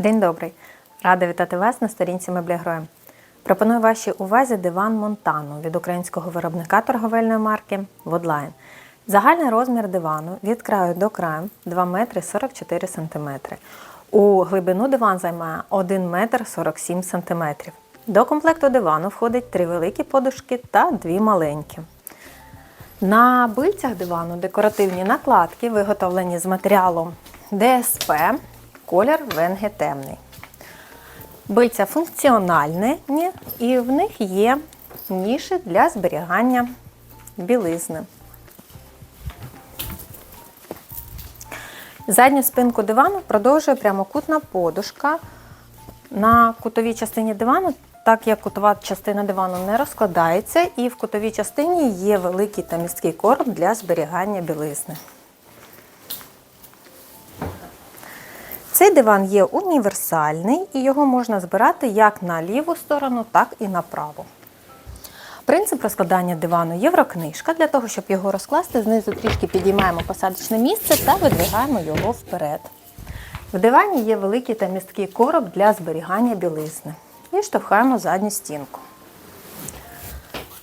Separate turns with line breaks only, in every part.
День добрий! Рада вітати вас на сторінці Меблігроєм. Пропоную вашій увазі диван Монтану від українського виробника торговельної марки Woodline. Загальний розмір дивану від краю до краю 2 метри 44 сантиметри. У глибину диван займає 1 метр 47 сантиметрів. До комплекту дивану входить три великі подушки та дві маленькі. На бильцях дивану декоративні накладки, виготовлені з матеріалу ДСП, колір венги темний. Бильця функціональні і в них є ніші для зберігання білизни. Задню спинку дивану продовжує прямокутна подушка. На кутовій частині дивану, так як кутова частина дивану не розкладається, і в кутовій частині є великий та місткий короб для зберігання білизни. Цей диван є універсальний і його можна збирати як на ліву сторону, так і на праву. Принцип розкладання дивану єврокнижка. Для того, щоб його розкласти, знизу трішки підіймаємо посадочне місце та видвигаємо його вперед. В дивані є великий та місткий короб для зберігання білизни. І штовхаємо задню стінку.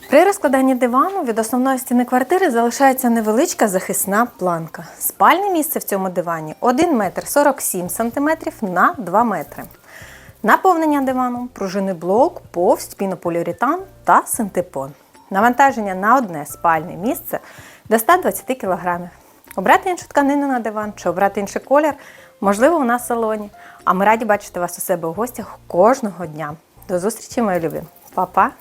При розкладанні дивану від основної стіни квартири залишається невеличка захисна планка. Спальне місце в цьому дивані 1 метр 47 см на 2 метри. Наповнення дивану, пружинний блок, повсть, пінополіуретан та синтепон. Навантаження на одне спальне місце до 120 кг. Обрати іншу тканину на диван чи обрати інший колір можливо у нас в салоні. А ми раді бачити вас у себе у гостях кожного дня. До зустрічі, мої любі. Па-па!